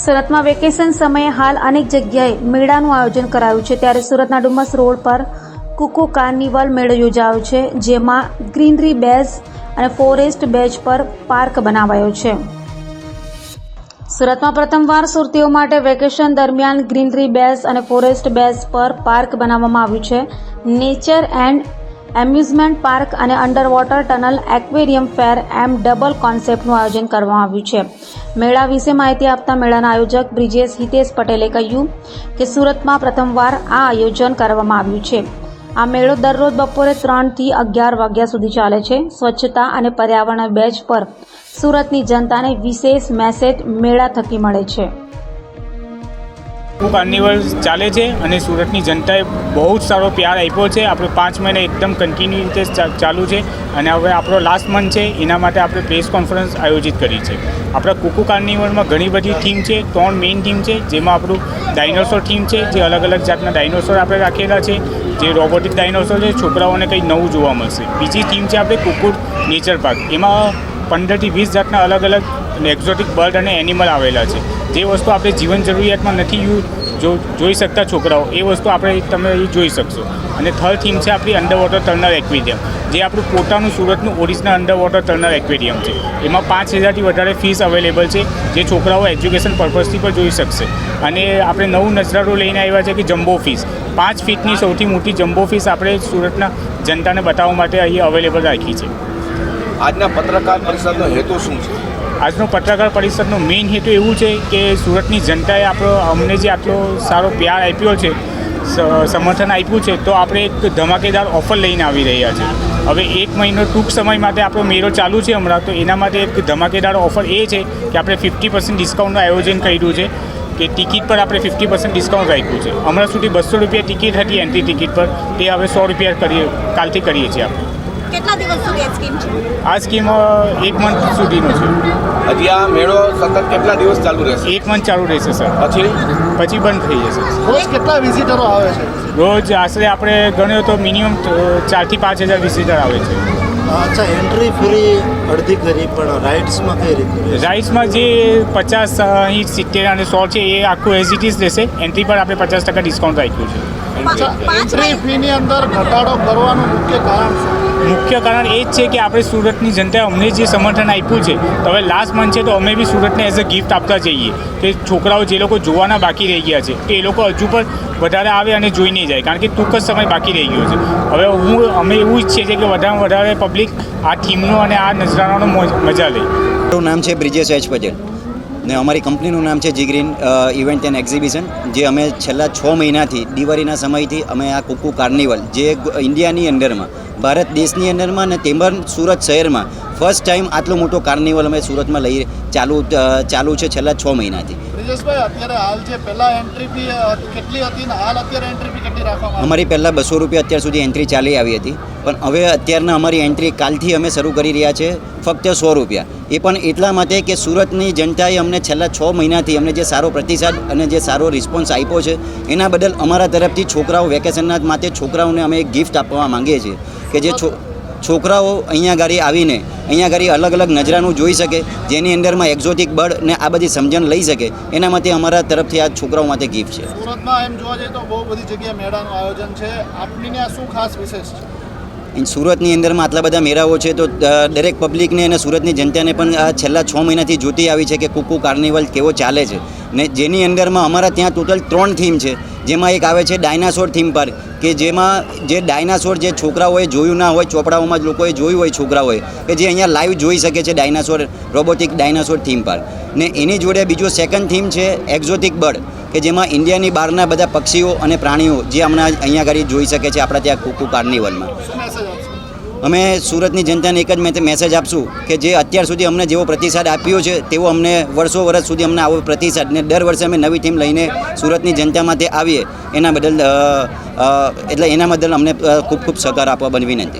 સુરતમાં વેકેશન સમયે હાલ અનેક જગ્યાએ મેળાનું આયોજન કરાયું છે. ત્યારે સુરતના ડુમસ રોડ પર કુકુ કાર્નિવલ મેળો યોજાયો છે, જેમાં ગ્રીનરી બેઝ અને ફોરેસ્ટ બેઝ પર પાર્ક બનાવાયો છે. સુરતમાં પ્રથમવાર સુરતીઓ માટે વેકેશન દરમિયાન ગ્રીનરી બેઝ અને ફોરેસ્ટ બેઝ પર પાર્ક બનાવવામાં આવ્યું છે. નેચર એન્ડ એમ્યુઝમેન્ટ પાર્ક અને અંડરવોટર ટનલ એક્વેરિયમ ફેર એમ ડબલ કોન્સેપ્ટનું આયોજન કરવામાં આવ્યું છે. મેળા વિશે માહિતી આપતા મેળાના આયોજક બ્રિજેશ હિતેશ પટેલે કહ્યું કે સુરતમાં પ્રથમવાર આ આયોજન કરવામાં આવ્યું છે. આ મેળો દરરોજ બપોરે ત્રણથી અગિયાર વાગ્યા સુધી ચાલે છે. સ્વચ્છતા અને પર્યાવરણ બેચ પર સુરતની જનતાને વિશેષ મેસેજ મેળા થકી મળે છે. કુક કાર્નિવલ ચાલે છે અને સુરતની જનતાએ બહુ જ સારો પ્યાર આપ્યો છે. આપણે પાંચ મહિને એકદમ કન્ટિન્યુ રીતે ચાલુ છે અને હવે આપણો લાસ્ટ મંથ છે. એના માટે આપણે પ્રેસ કોન્ફરન્સ આયોજિત કરી છે. આપણા કુકુ કાર્નિવલમાં ઘણી બધી થીમ છે, ત્રણ મેઇન થીમ છે, જેમાં આપણું ડાયનોસોર થીમ છે, જે અલગ અલગ જાતના ડાયનોસોર આપણે રાખેલા છે, જે રોબોટિક ડાયનોસોર છે, છોકરાઓને કંઈ નવું જોવા મળશે. બીજી થીમ છે આપણે કુકુર નેચર પાર્ક એમાં પંદરથી વીસ જાતના અલગ અલગ એક્ઝોટિક બર્ડ અને એનિમલ આવેલા છે. જે વસ્તુ આપણે જીવન જરૂરિયાતમાં નથી યુ જોઈ શકતા છોકરાઓ, એ વસ્તુ આપણે તમે જોઈ શકશો. અને થર્ડ થીમ છે આપણી અંડર વોટર ટર્નર એક્વેરિયમ જે આપણું પોતાનું સુરતનું original underwater tunnel aquarium છે. એમાં પાંચ હજારથી વધારે ફીસ અવેલેબલ છે, જે છોકરાઓ એજ્યુકેશન પર્પઝથી પણ જોઈ શકશે. અને આપણે નવું નજરારો લઈને આવ્યા છે કે જમ્બો ફીસ પાંચ ફીટની સૌથી મોટી જમ્બો ફીસ આપણે સુરતના જનતાને બતાવવા માટે અહીં અવેલેબલ રાખી છે. આજના પત્રકાર પરિષદનો હેતુ શું છે? આજનો પત્રકાર પરિષદનો મેઇન હેતુ એવું છે કે સુરતની જનતાએ આપણો, અમને જે આટલો સારો પ્યાર આપ્યો છે સમર્થન આપ્યું છે, તો આપણે એક ધમાકેદાર ઓફર લઈને આવી રહ્યા છે. હવે એક મહિનો ટૂંક સમય માટે આપણો મેળો ચાલુ છે હમણાં, તો એના માટે એક ધમાકેદાર ઓફર એ છે કે આપણે ફિફ્ટી પર્સન્ટ ડિસ્કાઉન્ટનું આયોજન કર્યું છે, કે ટિકિટ પર આપણે ફિફ્ટી પર્સન્ટ ડિસ્કાઉન્ટ રાખ્યું છે. હમણાં સુધી બસો રૂપિયા ટિકિટ હતી એન્ટ્રી ટિકિટ પર, તે હવે સો રૂપિયા કરીએ, કાલથી કરીએ છીએ આપણે. કેટલા દિવસ સુધી આ સ્કીમ છે? આ સ્કીમ એક મંથ સુધીનો છે. હજી આ મેળો સતત કેટલા દિવસ ચાલુ રહેશે? એક મંથ ચાલુ રહેશે સર. પછી? પછી બંધ થઈ જશે. રોજ કેટલા વિઝિટરો આવે છે? રોજ આશરે આપણે ગણ્યો તો મિનિમમ ચારથી પાંચ હજાર વિઝિટર આવે છે. અચ્છા એન્ટ્રી ફ્રી અડધી કરી પણ રાઇડ્સમાં કઈ રીતે રાઇડ્સમાં જે પચાસ અહીં સિત્તેર અને સો છે એ આખું એઝ ઇટ ઇઝ રહેશે. એન્ટ્રી પર આપણે પચાસ ટકા ડિસ્કાઉન્ટ રાખ્યું છે. એન્ટ્રી ફીની અંદર ઘટાડો કરવાનું મુખ્ય કારણ શું? મુખ્ય કારણ એ જ છે કે આપણે સુરતની જનતાએ અમને જે સમર્થન આપ્યું છે, તો હવે લાસ્ટ મંથ છે તો અમે બી સુરતને એઝ અ ગિફ્ટ આપતા જઈએ. કે છોકરાઓ જે લોકો જોવાના બાકી રહી ગયા છે એ લોકો હજુ પણ વધારે આવે અને જોઈને જાય, કારણ કે ટૂંક જ સમય બાકી રહી ગયો છે. હવે હું, અમે એવું ઈચ્છીએ છીએ કે વધારેમાં વધારે પબ્લિક આ થીમનો અને આ નજરાણાનો મજા લે. મારું નામ છે બ્રિજેશ એચ પટેલ. ને અમારી કંપનીનું નામ છે જીગ્રીન ઇવેન્ટ એન્ડ એક્ઝિબિશન, જે અમે છેલ્લા છ મહિનાથી, દિવાળીના સમયથી અમે આ કુકુ કાર્નિવલ, જે ઇન્ડિયાની અંદરમાં, ભારત દેશની અંદરમાં ને તેમજ સુરત શહેરમાં, ફર્સ્ટ ટાઈમ આટલો મોટો કાર્નિવલ અમે સુરતમાં લઈ ચાલુ ચાલુ છે છેલ્લા છ મહિનાથી. બ્રિજેશભાઈ અત્યારે હાલ જે પહેલા એન્ટ્રી ફી કેટલી હતી ને હાલ અત્યારે એન્ટ્રી ફી કેટલી રાખવામાં અમારી પહેલાં બસો રૂપિયા અત્યાર સુધી એન્ટ્રી ચાલી આવી હતી. પણ હવે અત્યારના અમારી એન્ટ્રી કાલથી અમે શરૂ કરી રહ્યા છે ફક્ત સો રૂપિયા. એ પણ એટલા માટે કે સુરતની જનતાએ અમને છેલ્લા છ મહિનાથી અમને જે સારો પ્રતિસાદ અને જે સારો રિસ્પોન્સ આપ્યો છે એના બદલ અમારા તરફથી છોકરાઓ વેકેશનના માટે છોકરાઓને અમે એક ગિફ્ટ આપવા માંગીએ છીએ કે જે છો છોકરાઓ અહીંયા ગાડી આવીને અહીંયા ગાડી અલગ અલગ નજરાનું જોઈ શકે, જેની અંદરમાં એક્ઝોટિક બર્ડ ને આ બધી સમજણ લઈ શકે, એના માટે અમારા તરફથી આ છોકરાઓ માટે ગિફ્ટ છે. સુરતમાં એમ જોવા જઈએ તો બહુ બધી જગ્યાએ મેળાનું આયોજન છે. આપની આ શું ખાસ વિશેષ છે? સુરતની અંદરમાં આટલા બધા મેળાઓ છે, તો દરેક પબ્લિકને અને સુરતની જનતાને પણ આ છેલ્લા છ મહિનાથી જોતી આવી છે કે કુકુ કાર્નિવલ કેવો ચાલે છે. ને જેની અંદરમાં અમારા ત્યાં ટોટલ ત્રણ થીમ છે. જેમાં એક આવે છે ડાયનાસોર થીમ પાર્ક, કે જેમાં જે ડાયનાસોર જે છોકરાઓએ જોયું ના હોય, ચોપડાઓમાં જ લોકોએ જોયું હોય છોકરાઓએ, કે જે અહીંયા લાઈવ જોઈ શકે છે dinosaur, robotic dinosaur theme park. ને એની જોડે બીજો સેકન્ડ થીમ છે એક્ઝોટિક બર્ડ. કે જેમાં ઇન્ડિયાની બહારના બધા પક્ષીઓ અને પ્રાણીઓ જે હમણાં અહીંયા આગળ જોઈ શકે છે આપણા ત્યાં કુકુ કાર્નિવલમાં. અમે સુરતની જનતાને એક જ મેં મેસેજ આપશું કે જે અત્યાર સુધી અમને જેવો પ્રતિસાદ આપ્યો છે તેવો અમને વર્ષો વર્ષ સુધી અમને આવો પ્રતિસાદ ને દર વર્ષે અમે નવી ટીમ લઈને સુરતની જનતામાં તે આવીએ. એના બદલ એટલે એના બદલ અમને ખૂબ ખૂબ સહકાર આપવા બની વિનંતી